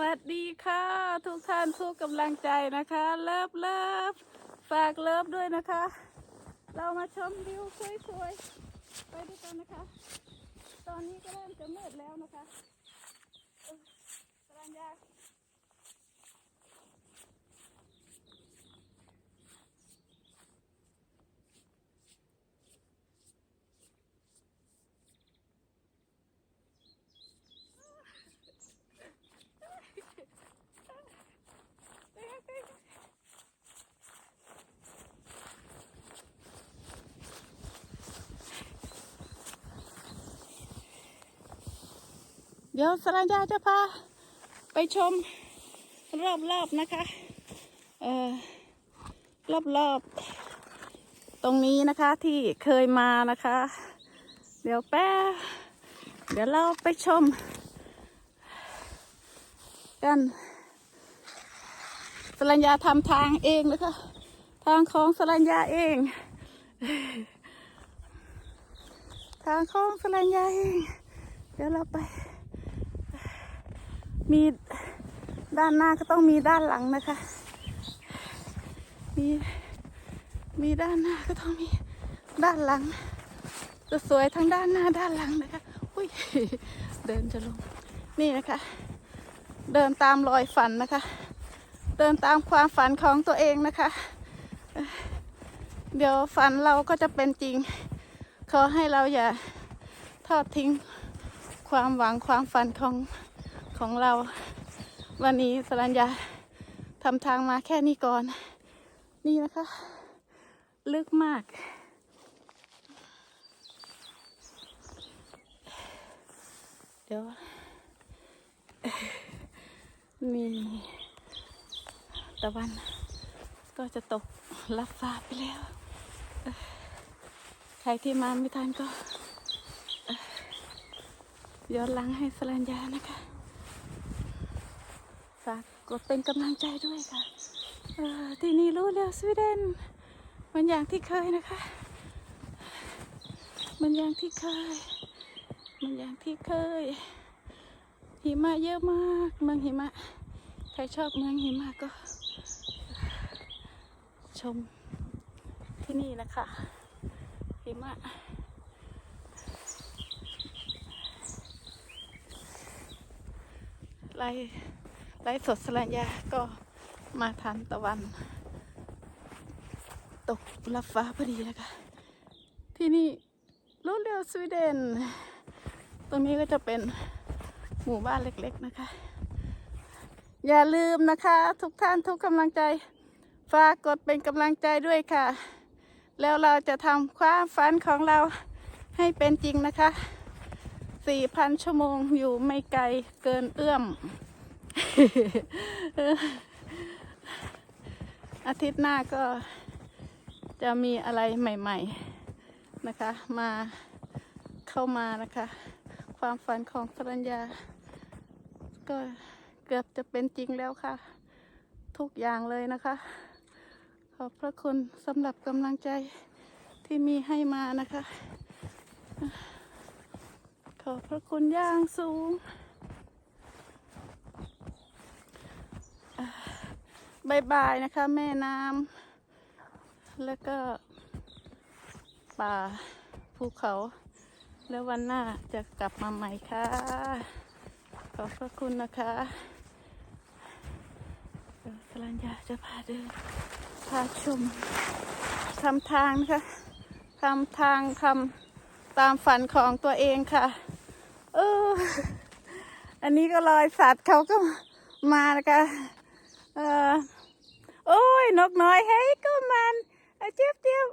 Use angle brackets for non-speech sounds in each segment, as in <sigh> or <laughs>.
วัสดีค่ะ ทุกท่านทุกกำลังใจนะคะ เลิฟเลิฟฝากเลิฟด้วยนะคะ เรามาชมวิวสวยๆไปด้วยกันนะคะ ตอนนี้ก็เริ่มจะมืดแล้วนะคะเออกำลังยาก เดี๋ยวสรัญญาจะพาไปชมรอบๆนะคะเออรอบๆ ตรงนี้นะคะที่เคยมานะคะ เดี๋ยวแป๊บเดี๋ยวเราไปชม กันสรัญญาทำทางเองนะคะ ทางของสรัญญาเอง ทางของสรัญญาเอง เดี๋ยวเราไป มีด้านหน้าก็ต้องมีด้านหลังนะคะ มีมีด้านหน้าก็ต้องมีด้านหลังจะสวยทั้งด้านหน้าด้านหลังนะคะอุ้ยเดินจะลงนี่นะคะ เดินตามรอยฝันนะคะ เดินตามความฝันของตัวเองนะคะ เดี๋ยวฝันเราก็จะเป็นจริง ขอให้เราอย่าทอดทิ้งความหวังความฝันของ ของเรา วันนี้สรัญญาทำทางมาแค่นี้ก่อน นี่นะคะ ลึกมาก เดี๋ยว มีตะวันก็จะตกลับฟ้าไปแล้ว ใครที่มาไม่ทันก็ย้อนหลังให้สรัญญานะคะากกดเป็นกำลังใจด้วยค่ะออที่นี่รู้แล้วสวีเดนมันอย่างที่เคยนะคะมันอย่างที่เคยมันอย่างที่เคย หิมะเยอะมากเมืองหิมะ ใครชอบเมืองหิมะก็ ชมที่นี่นะคะหิมะไล่ ไล่สดสลัญญาก็มาทันตะวัน ตกลับฟ้าพอดีนะคะ ที่นี่รู้เรียวสวีเดน ตรงนี้ก็จะเป็นหมู่บ้านเล็กๆนะคะ อย่าลืมนะคะ ทุกท่านทุกกำลังใจ ฝากกดเป็นกำลังใจด้วยค่ะ แล้วเราจะทำความฝันของเราให้เป็นจริงนะคะ 4,000 ชั่วโมงอยู่ไม่ไกลเกินเอื้อม อาทิตย์หน้าก็จะมีอะไรใหม่ ๆนะคะ มาเข้ามานะคะ ความฝันของสรัญญา ก็เกือบจะเป็นจริงแล้วค่ะ ทุกอย่างเลยนะคะ ขอบพระคุณสำหรับกำลังใจที่มีให้มานะคะ ขอบพระคุณอย่างสูงอะ บายบายนะคะ แม่น้ำแล้วก็ ป่าภูเขา แล้ววันหน้าจะกลับมาใหม่ค่ะ ขอบพระคุณนะคะเดี๋ยวสรัญญาจะพาเดินพาชมทำทางนะคะทำทางทำตามฝันของตัวเองค่ะ เออ อันนี้ก็รอยสัตว์เขาก็มานะคะ เออ โอ้ยนกน้อยเฮ้ยก็มันอะเจี๊ยบเจี๊ยบ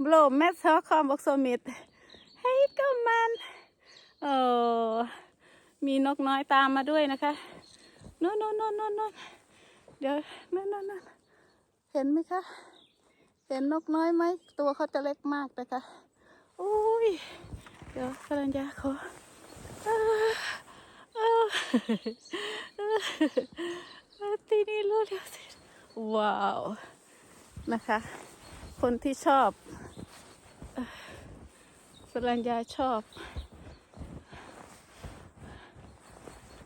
โบลแมสฮอคอมบอกสมิธเฮ้ยก็มันโอ้มีนกน้อยตามมาด้วยนะคะโน่นโน่นโน่นโน่นโน่นเดี๋ยวโน่นนั่นเห็นไหมคะ เห็นนกน้อยไหมตัวเขาจะเล็กมากนะคะอุ้ยเดี๋ยวสรัญญาขอตีนี้รู้แล้วสิ ว้าว นะคะ คนที่ชอบเอ่อสรัญญาชอบ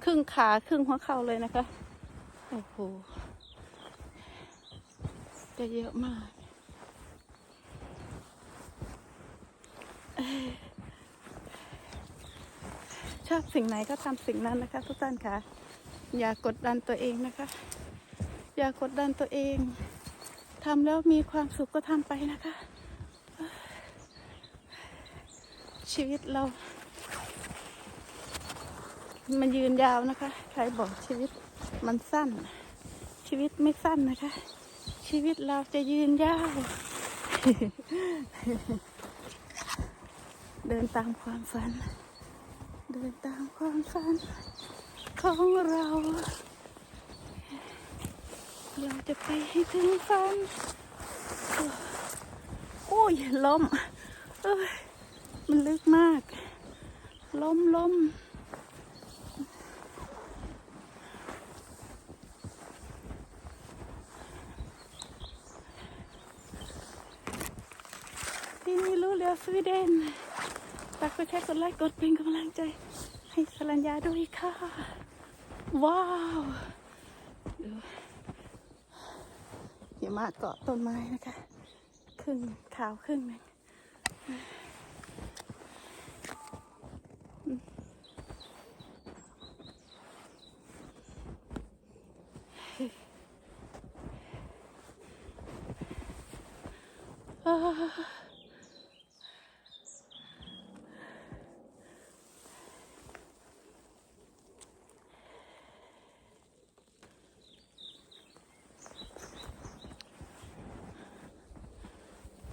ครึ่งขาครึ่งหัวเข่าเลยนะคะ โอ้โหจะเยอะมาก ชอบสิ่งไหนก็ทำสิ่งนั้นนะคะทุกท่านค่ะ อย่ากดดันตัวเองนะคะ อย่ากดดันตัวเองทำแล้วมีความสุขก็ทำไปนะคะ ชีวิตเรา มันยืนยาวนะคะ ใครบอกชีวิตมันสั้น ชีวิตไม่สั้นนะคะ ชีวิตเราจะยืนยาว เดินตามความฝัน เดินตามความฝันของเรา เราจะไปให้ถึงฝันโอ้ยล้มเอ้ยมันลึกมาก ล้มล้มที่นี่รู้เรือสวีเดนฝากกดแชร์กดไลค์กดเป็นกำลังใจ ให้สรัญญาด้วยค่ะ ว้าวดูอย่า มาเกาะต้นไม้นะคะ ครึ่งขาวครึ่งหนึงอ่า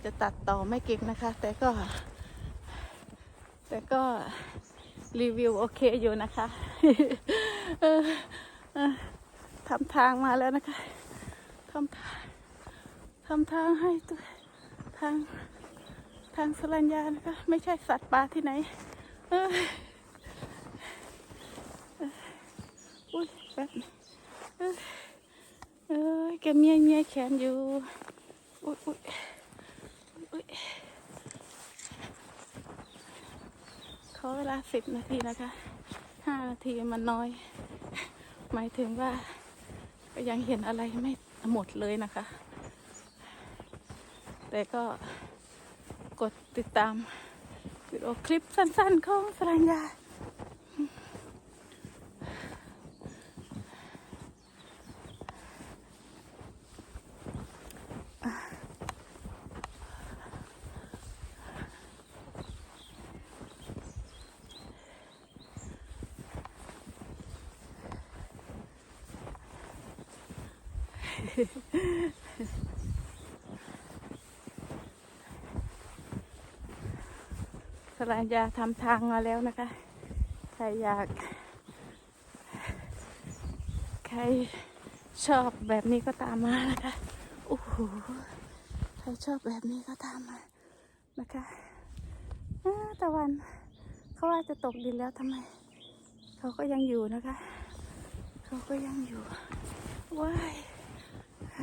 จะตัดต่อไม่เก่งนะคะ แต่ก็ แต่ก็รีวิวโอเคอยู่นะคะทำทางมาแล้วนะคะทำทางทำทางให้ตัวทางทางสลัญญานะคะ ไม่ใช่สัตว์ป่าที่ไหนอุ้ยแป๊บออเออแกเมียเมียแขนอยู่อุ้ยอุ้ยอุ้ยข อเวลาสิบนาทีนะคะห้านาทีมันน้อย หมายถึงว่าก็ยังเห็นอะไรไม่หมดเลยนะคะ แต่ก็กดติดตามวิดีโอคลิปสั้นๆของสรัญญา สรัญญาทำทางมาแล้วนะคะ ใครอยาก ใครชอบแบบนี้ก็ตามมานะคะโอ้โหใครชอบแบบนี้ก็ตามมานะคะตะวันเขาว่าจะตกดินแล้วทำไม เขาก็ยังอยู่นะคะ เขาก็ยังอยู่ว้าย มี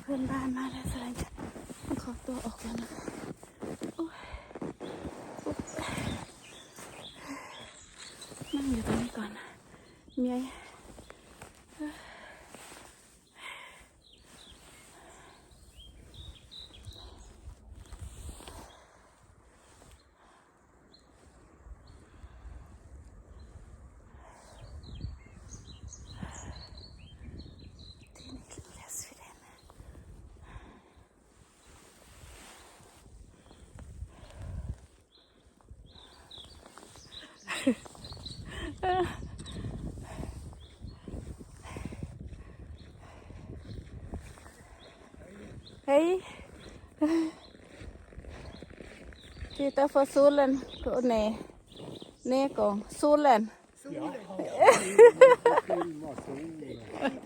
เพื่อนบ้านมาแล้วสลายจะต้องขอตัวออกแล้วนะนั่งอยู่ตรงนี้ก่อนนะเมีย Hey. Titta på solen. Oh, nej. Neko. Solen. Solen. <laughs>